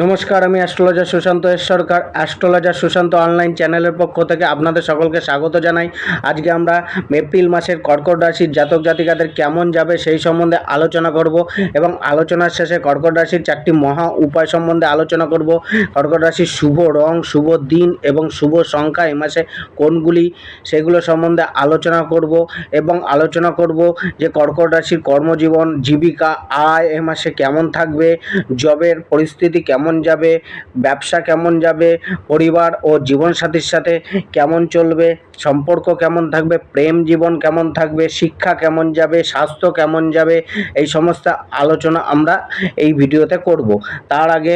নমস্কার, আমি astrologer Sushant S Sarkar astrologer Sushant online চ্যানেলের পক্ষ থেকে আপনাদের সকলকে স্বাগত জানাই। আজকে আমরা এপ্রিল মাসের কর্কট রাশির জাতক জাতিকাদের কেমন যাবে সেই সম্বন্ধে আলোচনা করব এবং আলোচনার শেষে কর্কট রাশির চারটি মহা উপায় সম্বন্ধে আলোচনা করব। কর্কট রাশির শুভ রং, শুভ দিন এবং শুভ সংখ্যা এই মাসে কোনগুলি সেগুলো সম্বন্ধে আলোচনা করব এবং আলোচনা করব যে কর্কট রাশির কর্মজীবন, জীবিকা, আয় এ মাসে কেমন থাকবে, জবের পরিস্থিতি কেমন যাবে, ব্যবসা কেমন যাবে, পরিবার ও জীবনসাথীর সাথে কেমন চলবে, সম্পর্ক কেমন থাকবে, প্রেম জীবন কেমন থাকবে, শিক্ষা কেমন যাবে, স্বাস্থ্য কেমন যাবে, এই সমস্ত আলোচনা আমরা এই ভিডিওতে করব। তার আগে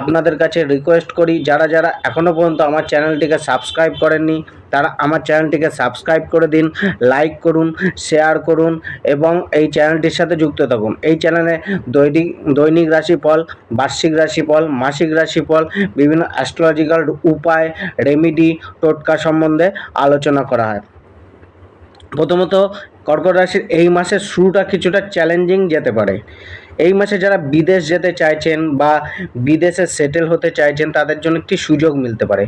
আপনাদের কাছে রিকোয়েস্ট করি, যারা যারা এখনও পর্যন্ত আমার চ্যানেলটিকে সাবস্ক্রাইব করেননি তারা আমার চ্যানেলটিকে সাবস্ক্রাইব করে দিন, লাইক করুন, শেয়ার করুন এবং এই চ্যানেলটির সাথে যুক্ত থাকুন। এই চ্যানেলে দৈনিক দৈনিক রাশিফল, বার্ষিক রাশিফল, মাসিক রাশিফল, বিভিন্ন অ্যাস্ট্রোলজিক্যাল উপায় রেমিডি টোটকা সম্বন্ধে আলোচনা করা হয়। প্রথমত, কর্কট রাশির এই মাসের শুরুটা কিছুটা চ্যালেঞ্জিং যেতে পারে। এই মাসে যারা বিদেশ যেতে চাইছেন বা বিদেশে সেটেল হতে চাইছেন, তাদের জন্য একটি সুযোগ মিলতে পারে।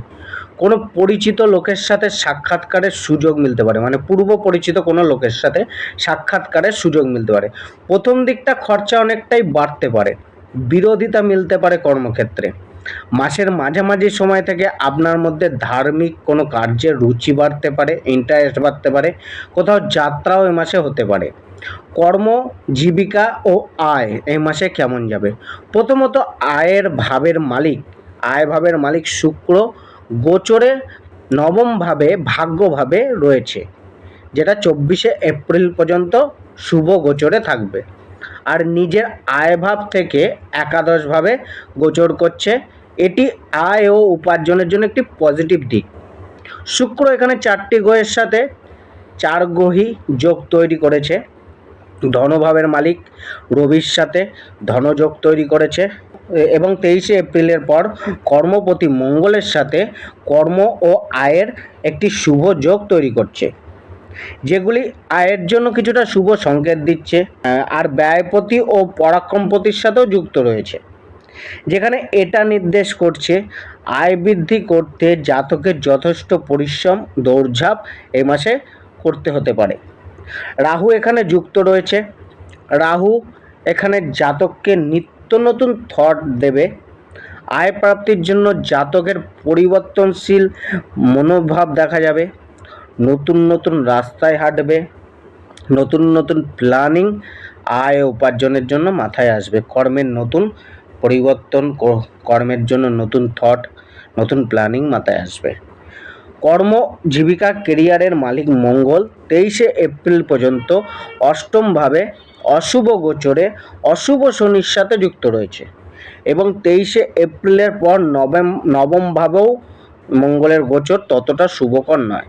কোনো পরিচিত লোকের সাথে সাক্ষাৎকারের সুযোগ মিলতে পারে। মানে পূর্ব পরিচিত কোনো লোকের সাথে সাক্ষাৎকারের সুযোগ মিলতে পারে। প্রথম দিকটা খরচা অনেকটাই বাড়তে পারে। বিরোধিতা মিলতে পারে কর্মক্ষেত্রে। মাসের মাঝামাঝি সময় থেকে আপনার মধ্যে ধার্মিক কোনো কার্যের রুচি বাড়তে পারে ইন্টারেস্ট বাড়তে পারে। কোথাও যাত্রাও এ মাসে হতে পারে। কর্ম, জীবিকা ও আয় এই মাসে কেমন যাবে? প্রথমত আয়ের ভাবের মালিক, আয় ভাবের মালিক শুক্র গোচরে নবমভাবে ভাগ্যভাবে রয়েছে, যেটা চব্বিশে এপ্রিল পর্যন্ত শুভ গোচরে থাকবে। আর নিজের আয়ভাব থেকে একাদশভাবে গোচর করছে, এটি আয় ও উপার্জনের জন্য একটি পজিটিভ দিক। শুক্র এখানে চারটি গ্রহের সাথে চার গ্রহী যোগ তৈরি করেছে ধনভাবের মালিক রবির সাথে ধনযোগ তৈরি করেছে। এবং তেইশে এপ্রিলের পর কর্মপতি মঙ্গলের সাথে কর্ম ও আয়ের একটি শুভ যোগ তৈরি করছে, যেগুলি আয়ের জন্য কিছুটা শুভ সংকেত দিচ্ছে আর ব্যয়পতি ও পরাক্রমপতির সাথেও যুক্ত রয়েছে, যেখানে এটা নির্দেশ করছে আয় বৃদ্ধি করতে জাতকের যথেষ্ট পরিশ্রম, দৌড়ঝাঁপ এ মাসে করতে হতে পারে। রাহু এখানে যুক্ত রয়েছে। রাহু এখানে জাতককে নিত্য নতুন থট দেবে। আয় প্রাপ্তির জন্য জাতকের পরিবর্তনশীল মনোভাব দেখা যাবে। নতুন নতুন রাস্তায় হাঁটবে। নতুন নতুন প্ল্যানিং আয় উপার্জনের জন্য মাথায় আসবে। কর্মের নতুন পরিবর্তন কর্মের জন্য নতুন থট নতুন প্ল্যানিং মাথায় আসবে। কর্ম জীবিকা কেরিয়ারের মালিক মঙ্গল। তেইশে এপ্রিল পর্যন্ত অষ্টমভাবে অশুভ গোচরে অশুভ শনির সাথে যুক্ত রয়েছে এবং তেইশে এপ্রিলের পর নবম, নবমভাবেও মঙ্গলের গোচর ততটা শুভকর নয়।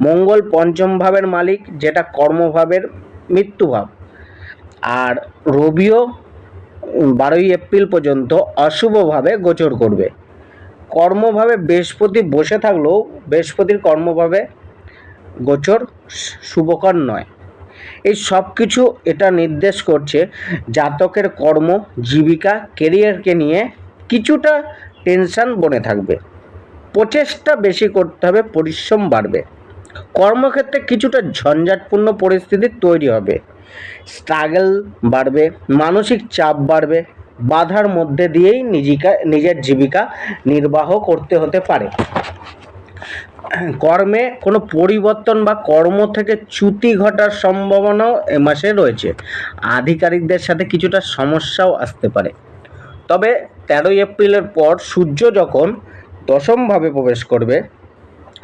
মঙ্গল পঞ্চম ভাবের মালিক, যেটা কর্মভাবের মৃত্যুভাব। আর রবিও বারোই এপ্রিল পর্যন্ত অশুভভাবে গোচর করবে। কর্মভাবে বৃহস্পতি বসে থাকলেও বৃহস্পতির কর্মভাবে গোচর শুভকর নয়। এই সব কিছু এটা নির্দেশ করছে জাতকের কর্ম, জীবিকা কেরিয়ারকে নিয়ে কিছুটা টেনশন বনে থাকবে। প্রচেষ্টা বেশি করতে হবে, পরিশ্রম বাড়বে। কর্মক্ষেত্রে কিছুটা ঝঞ্ঝাটপূর্ণ পরিস্থিতি তৈরি হবে। স্ট্রাগল বাড়বে, মানসিক চাপ বাড়বে বাধার মধ্যে দিয়েই নিজিকা, নিজের জীবিকা নির্বাহ করতে হতে পারে। কর্মে কোনো পরিবর্তন বা কর্ম থেকে চ্যুতি ঘটার সম্ভাবনাও এ মাসে রয়েছে। আধিকারিকদের সাথে কিছুটা সমস্যাও আসতে পারে। তবে তেরোই এপ্রিলের পর সূর্য যখন দশমভাবে প্রবেশ করবে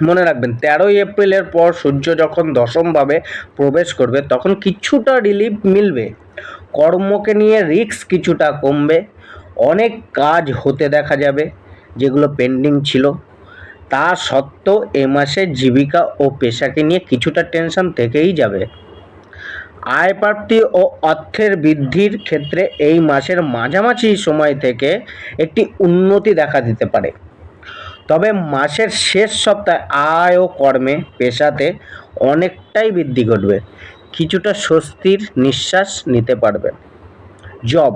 মনে রাখবেন, তেরোই এপ্রিলের পর সূর্য যখন দশমভাবে প্রবেশ করবে, তখন কিছুটা রিলিফ মিলবে। কর্মকে নিয়ে রিস্ক কিছুটা কমবে। অনেক কাজ হতে দেখা যাবে, যেগুলো পেন্ডিং ছিল। তা সত্ত্বেও এ মাসে জীবিকা ও পেশাকে নিয়ে কিছুটা টেনশন থেকেই যাবে। আয় প্রাপ্তি ও অর্থের বৃদ্ধির ক্ষেত্রে এই মাসের মাঝামাঝি সময় থেকে একটি উন্নতি দেখা দিতে পারে। তবে মাসের শেষ সপ্তাহে আয় ও কর্মে পেশাতে অনেকটাই বৃদ্ধি ঘটবে। কিছুটা স্বস্তির নিঃশ্বাস নিতে পারবেন জব।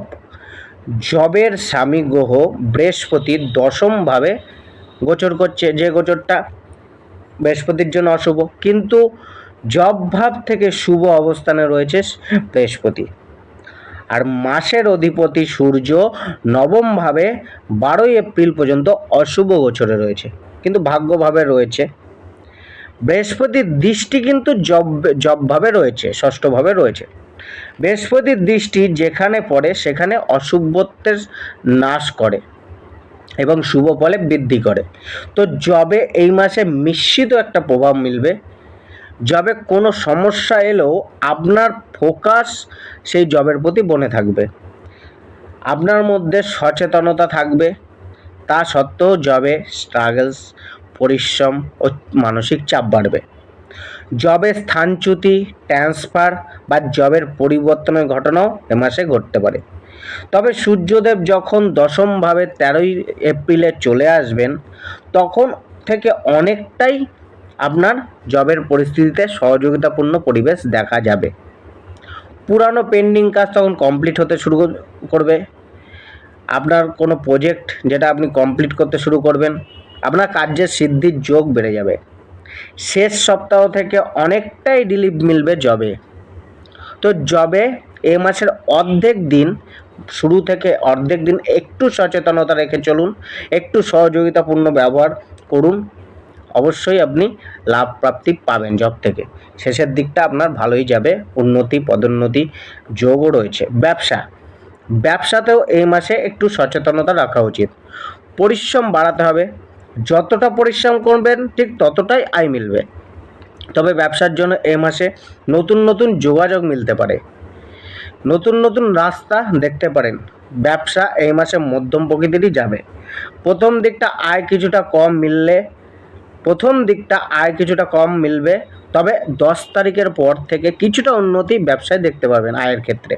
জবের স্বামী গ্রহ বৃহস্পতি দশমভাবে গোচর করছে যে গোচরটা বৃহস্পতির জন্য অশুভ। কিন্তু জব ভাব থেকে শুভ অবস্থানে রয়েছে বৃহস্পতি। আর মাসের অধিপতি সূর্য নবমভাবে বারোই এপ্রিল পর্যন্ত অশুভ গোচরে রয়েছে, কিন্তু ভাগ্যভাবে রয়েছে। বৃহস্পতির দৃষ্টি কিন্তু জব, জবভাবে রয়েছে, ষষ্ঠভাবে রয়েছে। বৃহস্পতির দৃষ্টি যেখানে পড়ে সেখানে অশুভত্বের নাশ করে এবং শুভ ফলে বৃদ্ধি করে। তো জবে এই মাসে মিশ্রিত একটা প্রভাব মিলবে জবে কোনো সমস্যা এলেও আপনার ফোকাস সেই জবের প্রতি বনে থাকবে। আপনার মধ্যে সচেতনতা থাকবে। তা সত্ত্বেও জবে স্ট্রাগলস পরিশ্রম ও মানসিক চাপ বাড়বে। জবে স্থানচ্যুতি ট্রান্সফার বা জবের পরিবর্তনের ঘটনাও এ মাসে ঘটতে পারে। তবে সূর্যদেব যখন দশমভাবে তেরোই এপ্রিলে চলে আসবেন, তখন থেকে অনেকটাই আপনার জবের পরিস্থিতিতে সহযোগিতাপূর্ণ পরিবেশ দেখা যাবে। পুরানো পেন্ডিং কাজ তখন কমপ্লিট হতে শুরু করবে। আপনার কোনো প্রজেক্ট যেটা আপনি কমপ্লিট করতে শুরু করবেন, আপনার কার্যের সিদ্ধির যোগ বেড়ে যাবে। শেষ সপ্তাহ থেকে অনেকটাই রিলিফ মিলবে জবে তো জবে এ মাসের অর্ধেক দিন, শুরু থেকে অর্ধেক দিন একটু সচেতনতা রেখে চলুন, একটু সহযোগিতাপূর্ণ ব্যবহার করুন। অবশ্যই আপনি লাভ প্রাপ্তি পাবেন জব থেকে। শেষের দিকটা আপনার ভালোই যাবে, উন্নতি, পদোন্নতি যোগও রয়েছে। ব্যবসা, ব্যবসাতেও এই মাসে একটু সচেতনতা রাখা উচিত। পরিশ্রম বাড়াতে হবে, যতটা পরিশ্রম করবেন ঠিক ততটাই আয় মিলবে। তবে ব্যবসার জন্য এই মাসে নতুন নতুন যোগাযোগ মিলতে পারে। নতুন নতুন রাস্তা দেখতে পারেন, ব্যবসা এই মাসে মধ্যম প্রকৃতিরই যাবে। প্রথম দিকটা আয় কিছুটা কম মিললে প্রথম দিকটা আয় কিছুটা কম মিলবে, তবে দশ তারিখের পর থেকে কিছুটা উন্নতি ব্যবসায় দেখতে পাবেন আয়ের ক্ষেত্রে।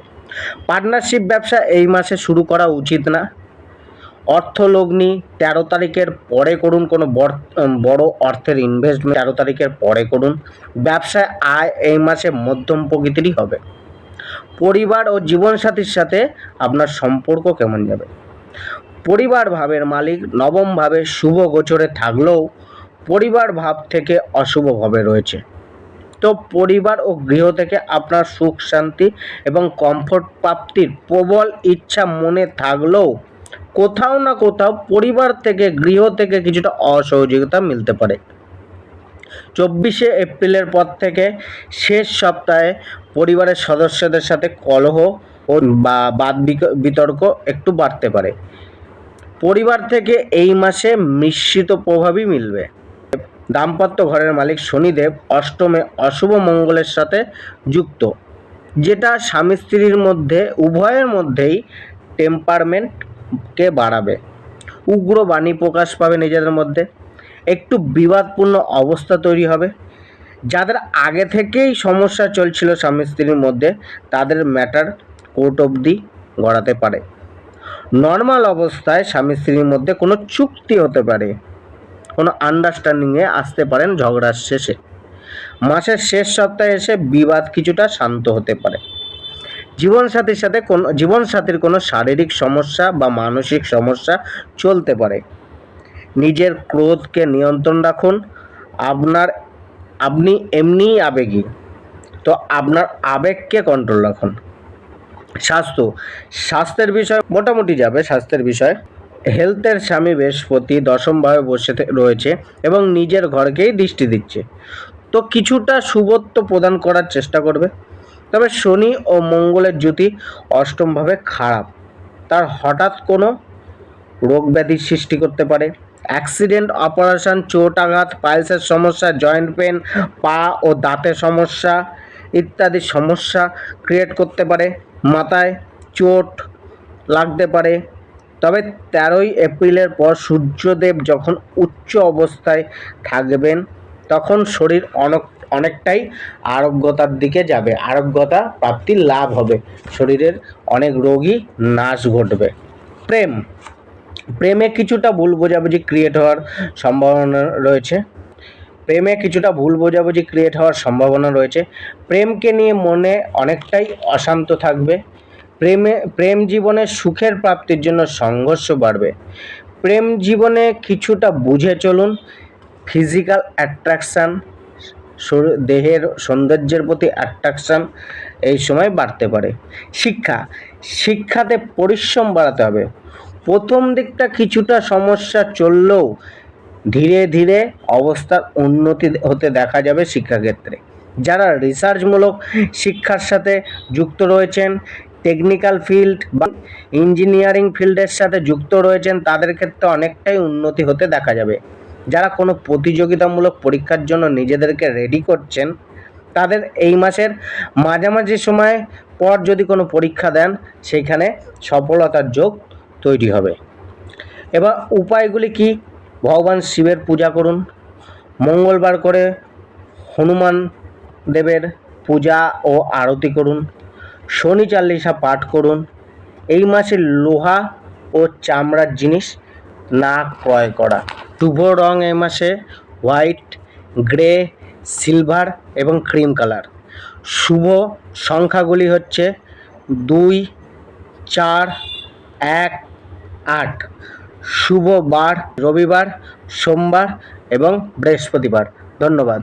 পার্টনারশিপ ব্যবসা এই মাসে শুরু করা উচিত না। অর্থলগ্নি তেরো তারিখের পরে করুন কোনো বড় অর্থের ইনভেস্টমেন্ট তেরো তারিখের পরে করুন। ব্যবসায় আয় এই মাসে মধ্যম প্রকৃতিরই হবে। পরিবার ও জীবনসাথীর সাথে আপনার সম্পর্ক কেমন যাবে? পরিবার ভাবের মালিক, নবম ভাবে শুভ গোচরে থাকলেও পরিবার ভাব থেকে অশুভ ভাবে রয়েছে। তো পরিবার ও গৃহ থেকে আপনার সুখ, শান্তি এবং কমফোর্ট প্রাপ্তির প্রবল ইচ্ছা মনে থাকলেও কোথাও না কোথাও পরিবার থেকে, গৃহ থেকে কিছুটা অসহযোগিতা মিলতে পারে। চব্বিশে এপ্রিলের পর থেকে শেষ সপ্তাহে পরিবারের সদস্যদের সাথে কলহ ও বা বাদ বিতর্ক একটু বাড়তে পারে। পরিবার থেকে এই মাসে মিশ্রিত প্রভাবই মিলবে। দাম্পত্য ঘরের মালিক শনিদেব অষ্টমে অশুভ মঙ্গলের সাথে যুক্ত। যেটা স্বামী স্ত্রীর মধ্যে, উভয়ের মধ্যেই টেম্পারমেন্টকে বাড়াবে। উগ্র বাণী প্রকাশ পাবে নিজেদের মধ্যে। একটু বিবাদপূর্ণ অবস্থা তৈরি হবে। যাদের আগে থেকেই সমস্যা চলছিল স্বামী স্ত্রীর মধ্যে, তাদের ম্যাটার কোর্ট অবধি গড়াতে পারে। নর্মাল অবস্থায় স্বামী স্ত্রীর মধ্যে কোনো চুক্তি হতে পারে। কোনো আন্ডারস্ট্যান্ডিংয়ে আসতে পারেন ঝগড়ার শেষে। মাসের শেষ সপ্তাহে এসে বিবাদ কিছুটা শান্ত হতে পারে। জীবনসাথীর সাথে কোনো, জীবনসাথীর কোনো শারীরিক সমস্যা বা মানসিক সমস্যা চলতে পারে। নিজের ক্রোধকে নিয়ন্ত্রণ রাখুন। আপনার, আপনি এমনিই আবেগী। তো আপনার আবেগকে কন্ট্রোল রাখুন। স্বাস্থ্য, স্বাস্থ্যের বিষয় মোটামুটি যাবে, স্বাস্থ্যের বিষয়। হেলথের স্বামী বৃহস্পতি দশমভাবে বসে রয়েছে এবং নিজের ঘরকেই দৃষ্টি দিচ্ছে। তো কিছুটা শুভত্ব প্রদান করার চেষ্টা করবে। তবে শনি ও মঙ্গলের জ্যোতি অষ্টমভাবে খারাপ। তার হঠাৎ কোনো রোগ ব্যাধির সৃষ্টি করতে পারে। অ্যাক্সিডেন্ট, অপারেশন, চোট আঘাত, পাইলসের সমস্যা, জয়েন্ট পেন পা ও দাঁতের সমস্যা ইত্যাদি সমস্যা ক্রিয়েট করতে পারে। মাথায় চোট লাগতে পারে। তবে তেরোই এপ্রিলের পর সূর্যদেব যখন উচ্চ অবস্থায় থাকবেন, তখন শরীর অনেক অনেকটাই আরোগ্যতার দিকে যাবে। আরোগ্যতা প্রাপ্তির লাভ হবে। শরীরের অনেক রোগই নাশ ঘটবে। প্রেম। প্রেমে কিছুটা ভুল বোঝাবুঝি ক্রিয়েট হওয়ার সম্ভাবনা রয়েছে। প্রেমে কিছুটা ভুল বোঝাবুঝি ক্রিয়েট হওয়ার সম্ভাবনা রয়েছে। প্রেমকে নিয়ে মনে অনেকটাই অশান্ত থাকবে। প্রেমে, প্রেম জীবনে সুখের প্রাপ্তির জন্য সংঘর্ষ বাড়বে। প্রেম জীবনে কিছুটা বুঝে চলুন ফিজিক্যাল অ্যাট্রাকশান দেহের সৌন্দর্যের প্রতি অ্যাট্রাকশান এই সময় বাড়তে পারে। শিক্ষা, শিক্ষাতে পরিশ্রম বাড়াতে হবে। প্রথম দিকটা কিছুটা সমস্যা চললেও ধীরে ধীরে অবস্থার উন্নতি হতে দেখা যাবে শিক্ষাক্ষেত্রে। যারা রিসার্চমূলক শিক্ষার সাথে যুক্ত রয়েছেন টেকনিক্যাল ফিল্ড বা ইঞ্জিনিয়ারিং ফিল্ডের সাথে যুক্ত রয়েছেন, তাদের ক্ষেত্রে অনেকটাই উন্নতি হতে দেখা যাবে। যারা কোনো প্রতিযোগিতামূলক পরীক্ষার জন্য নিজেদেরকে রেডি করছেন, তাদের এই মাসের মাঝামাঝি সময় পর যদি কোনো পরীক্ষা দেন সেইখানে সফলতার যোগ তৈরি হবে। এবার উপায়গুলি কি? ভগবান শিবের পূজা করুন, মঙ্গলবার করে হনুমান দেবের পূজা ও আরতি করুন শনি চাল্লিশা পাঠ করুন। এই মাসে লোহা ও চামড়ার জিনিস না ক্রয় করা। শুভ রং এই মাসে হোয়াইট, গ্রে, সিলভার এবং ক্রিম কালার। শুভ সংখ্যাগুলি হচ্ছে দুই, চার, এক, আট। শুভ বার রবিবার, সোমবার এবং বৃহস্পতিবার। ধন্যবাদ।